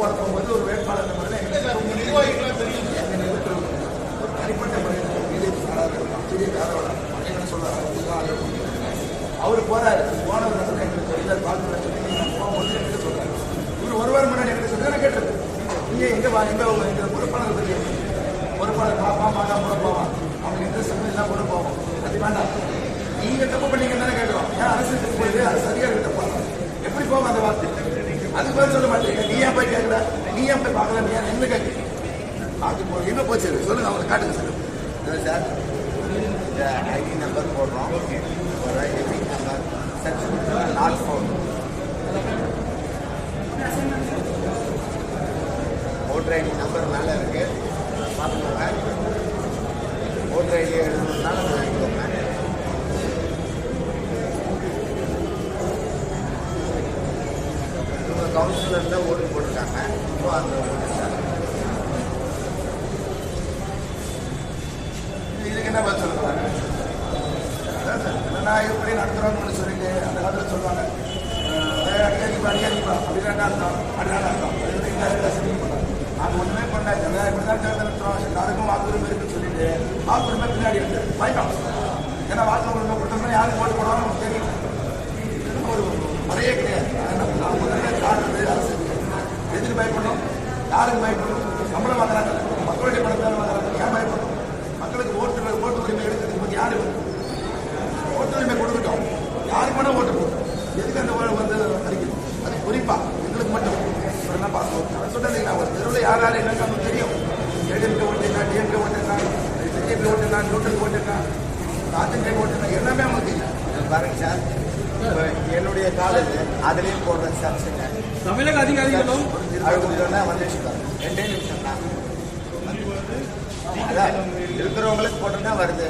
போட போகும்போது ஒரு வேட்பாளர் தெரியும். தனிப்பட்ட முறையில் பிஜேபி பிஜேபி ஆதரவாளர் சொல்றாரு அவர் போறாரு. போனவர் வந்து எங்களுக்கு இல்லை பார்த்து போகும்போது என்கிட்ட சொல்றாரு. இவர் ஒரு வாரம் முன்னாடி என்கிட்ட நான் கேட்டது. நீங்க எங்க எங்க எங்க பொறுப்பாளர் பற்றி பொறுப்பாளர் பாப்பா மாட்டா பொறுப்பாவா அவங்க எந்த சம்பளம் எல்லாம் கொண்டு போவோம் அது வேண்டாம். நீங்க தப்பு பண்ணீங்கன்னு தானே கேட்கிறோம் ஏன் அரசு போயிட்டு அரசு அதிகாரிகிட்ட போகலாம் எப்படி போகும் அந்த வார்த்தை? அதுக்கு பதில் சொல்ல மாட்டீங்க நீ ஏன் போய் கேட்கல நீ ஏன் போய் பார்க்கல நீ என்ன கேட்குறீங்க அது போ- என்ன போச்சு அது? சொல்லுங்க அவங்களை காட்டுங்க சார் இல்லை சார் இந்த ஐடி நம்பர் போடுறோம் ஒரு ஐடி நம்பர் சர்ச் பண்ணுறோம் not phone voter ID number மேலே இருக்கு பார்த்துக்கோங்க ஓட்டர் ஐடி எழுதணுன்னாலும் கவுன்சிலரில் ஓட்டு போட்டிருக்காங்க. இப்போ அந்த இதுக்கு என்ன பதில் சொல்லுவாங்க அதான் சார் ஜனநாயக எப்படி நடத்துறோம்னு சொல்லிட்டு அந்த காலத்தில் சொல்லுவாங்க. அஹ் அடியாதிப்பா அடியாதிப்பா அர்த்தம் அடியான அர்த்தம் நாங்கள் ஒன்றுமே பண்ண ஜனநாயகம் தான் தேர்தல் நடத்துறோம். எல்லாருக்கும் வாக்குரிமை இருக்குன்னு சொல்லிட்டு வாக்குரிமை பின்னாடி இருக்கு பயக்கம் ஏன்னா வாக்குரிமை கொடுத்தோம்னா யாருக்கு ஓட்டு போடுவாங்க நமக்கு தெரியும். ஒரு முறையே கிடையாது அதனால நான் முதல்ல காட்டுறது அரசு எதுக்கு பயப்படணும். யாருக்கு பயப்படணும். சம்பளம் வாங்குறாங்க மக்களுடைய பணத்தால் வாங்குறாங்க ஏன் பயப்படணும்? மக்களுக்கு ஓட்டு ஓட்டு உரிமை எடுக்கிறதுக்கு பற்றி யாரு ஓட்டு உரிமை கொடுத்துட்டோம் யாருக்கு வேணா ஓட்டு போடும் எதுக்கு அந்த வந்து அறிக்கணும் அது குறிப்பா எங்களுக்கு மட்டும். என்ன பார்க்கணும்? நான் சொன்னது ஒரு தெருவில் யார் யார் என்னன்னு நமக்கு தெரியும்? ஏடிஎம்கே ஓட்டுனா டிஎம்கே ஓட்டுனா பிஜேபி ஓட்டுனா நியூட்ரல் ஓட்டுனா ராஜன் ஓட்டுனா எல்லாமே அவங்களுக்கு தெரியும். பாருங்க சார் என்னுடைய காலேஜ் அதுலேயும் போடுற சர்ச்சுங்க தமிழக அதிகாரிகளும் வந்துச்சு பாருங்க ரெண்டே நிமிஷம் தான். இருக்கிறவங்களுக்கு போட்டுனா வருது.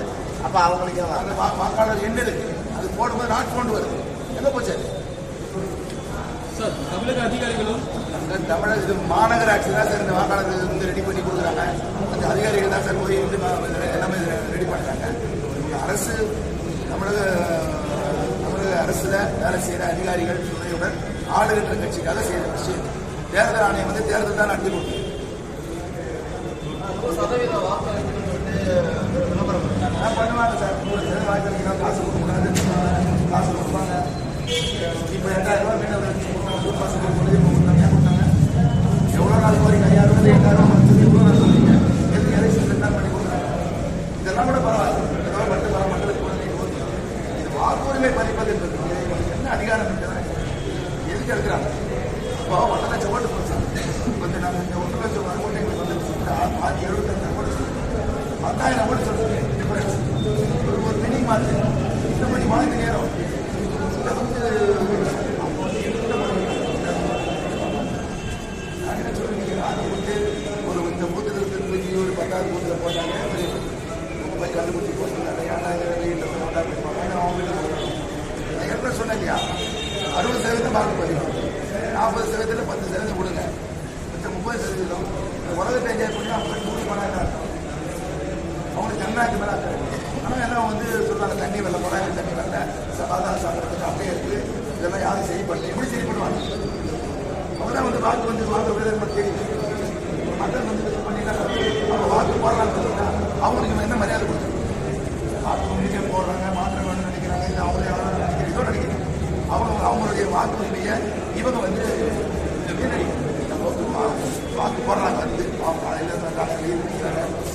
அப்போ அவங்களுக்கே அந்த வாக்காளர் எண் இருக்கு. அது போடும்போது நாட் கொண்டு வருது. எங்க போச்சு? சார் தமிழக அதிகாரிகளும் தமிழக இது மாநகராட்சி தான் சார். இந்த வாக்காளர் இது வந்து ரெடி பண்ணி கொடுக்குறாங்க. அந்த அதிகாரிகள் தான் சார் போய் வந்து எல்லாமே ரெடி பண்ணுறாங்க அரசு தமிழக அரசுல வேலை செய்யற அதிகாரிகள் துணையுடன் ஆளுகின்ற கட்சிக்காக செய்கிற விஷயம். தேர்தல் ஆணையம் வந்து தேர்தல் தான் நடத்தி கொடுக்கும் அதான் பண்ணுவாங்க சார் மூணு தேர்தல் வாய்ப்பு காசு கொடுக்கக்கூடாது காசு கொடுப்பாங்க இப்போ எட்டாயிரம் ரூபாய் மீனவர் ஒரு மாதத்துக்கு முன்னாடி கொடுத்தாங்க ஏன் கொடுத்தாங்க எவ்வளோ நாள் போறீங்க ஐயாயிரம் ரூபாய் எட்டாயிரம் ரூபாய் எவ்வளோ நாள் சொல்றீங்க எதுக்கு எலெக்ஷன் என்ன பண்ணி கொடுக்குறாங்க இதெல்லாம் கூட பரவாயில்ல இதெல்லாம் மட்டும் பரவாயில்ல மக்களுக்கு குழந்தைங்க ஓட்டு இது வாக்குரிமை பறிப்பது என்பது என்ன அதிகாரம் எதுக்கு எடுக்கிறாங்க? இப்போ ஒன்றரை லட்சம் ஓட்டு போச்சு. கொஞ்சம் நாங்கள் இந்த ஒன்றரை லட்சம் ஓட்டு எங்களுக்கு வந்து ஆயிரத்தி எழுபத்தஞ்சு ஓட்டு பத்தாயிரம் ஓட்டு சொல்லுங்க டிஃபரன்ஸ் ஒரு ஒரு மினி மாற்று இந்த மணி வாழ்க்கை நேரம் இதை வந்து அவங்க வந்து எதுக்கு நான் என்ன சொல்றேன் அது வந்து ஒரு இந்த பூத்தில் திருப்பதி ஒரு பத்தாவது பூத்தில் போட்டாங்க உங்க போய் கண்டுபிடிச்சி போட்டுருந்தாங்க ஏன்னா வீட்டில் போட்டாங்க அவங்க நான் ஏற்கனவே சொன்னேன் இல்லையா அறுபது சதவீதம் வாக்கு பதிவு நாற்பது சதவீதத்தில் பத்து சதவீதம் கொடுங்க மற்ற முப்பது சதவீதம் உலகத்தை என்ஜாய் பண்ணி அவங்க நூறு பணம் அவங்களுக்கு ஜனநாயகம் மேலே ஆனால் எல்லாம் வந்து சொல்றாங்க தண்ணி வெள்ள போறாங்க தண்ணி வெள்ள சாதாரண சாப்பிட்றதுக்கு அப்படியே இருக்கு. இதெல்லாம் யாரும் சரி பண்ணல. எப்படி சரி பண்ணுவாங்க? அவங்க தான் வந்து வாக்கு வந்து வாக்கு விடுதலை நமக்கு தெரியும் மக்கள் வந்து இது பண்ணினா அவங்க வாக்கு போடலாம்னு சொல்லிட்டா அவங்களுக்கு நம்ம என்ன மரியாதை கொடுக்கணும்? வாக்கு முடிக்க போடுறாங்க மாத்திரை வேணும்னு நினைக்கிறாங்க. இல்லை அவங்க யாரும் நினைக்கிறாங்க. நினைக்கிறாங்க அவங்க அவங்களுடைய வாக்கு உரிமையை இவங்க வந்து வீணடிக்கணும் வாக்கு போடுறாங்க. வந்து அவங்க காலையில்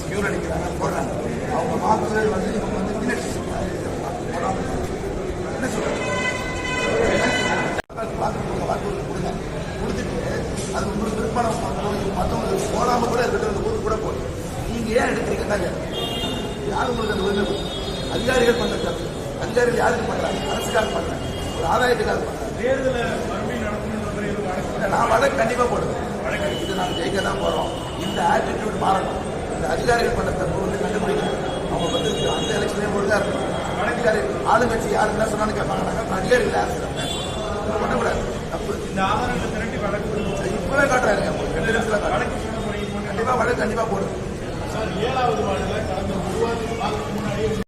லீவ் அடிக்கிறாங்க. போடுறாங்க. அவங்க வாக்குகள் வந்து இவங்க வந்து வாக்கு போடாம என்ன சொல்றாங்க வாக்கு வாக்கு கொடுங்க கொடுத்துட்டு அது உங்களுக்கு விருப்பம் மற்றவங்களுக்கு போடாம கூட இருக்கட்டும். அந்த ஊருக்கு கூட போடும் நீங்க ஏன் எடுக்கிறீங்க? தாங்க யார் உங்களுக்கு அந்த உரிமை? அதிகாரிகள் பண்ற தப்பு அதிகாரிகள் யாருக்கு பண்றாங்க? அரசுக்காக பண்றாங்க. ஒரு ஆதாயத்துக்காக பண்றாங்க. இல்ல, நான் வழக்கு கண்டிப்பா போடுவேன். இது நாங்கள் ஜெயிக்க தான் போறோம். இந்த ஆட்டிடியூட் மாறணும். இந்த அதிகாரிகள் பண்ற தப்பு வந்து கண்டுபிடிக்கணும். அவங்க வந்து அந்த எலெக்ஷனே ஒழுங்கா இருக்கணும். அதிகாரி ஆளுங்கட்சி யார் என்ன சொன்னாலும் கேட்பாங்க. அதிகாரிகள் யார் சொல்றாங்க பண்ணக்கூடாது தப்பு. இந்த ஆதாரங்களை திரட்டி வழக்கு இப்பவே காட்டுறாங்க ரெண்டு நிமிஷத்துல காட்டுறாங்க. கண்டிப்பா வழக்கு கண்டிப்பா போடுவேன் சார் ஏழாவது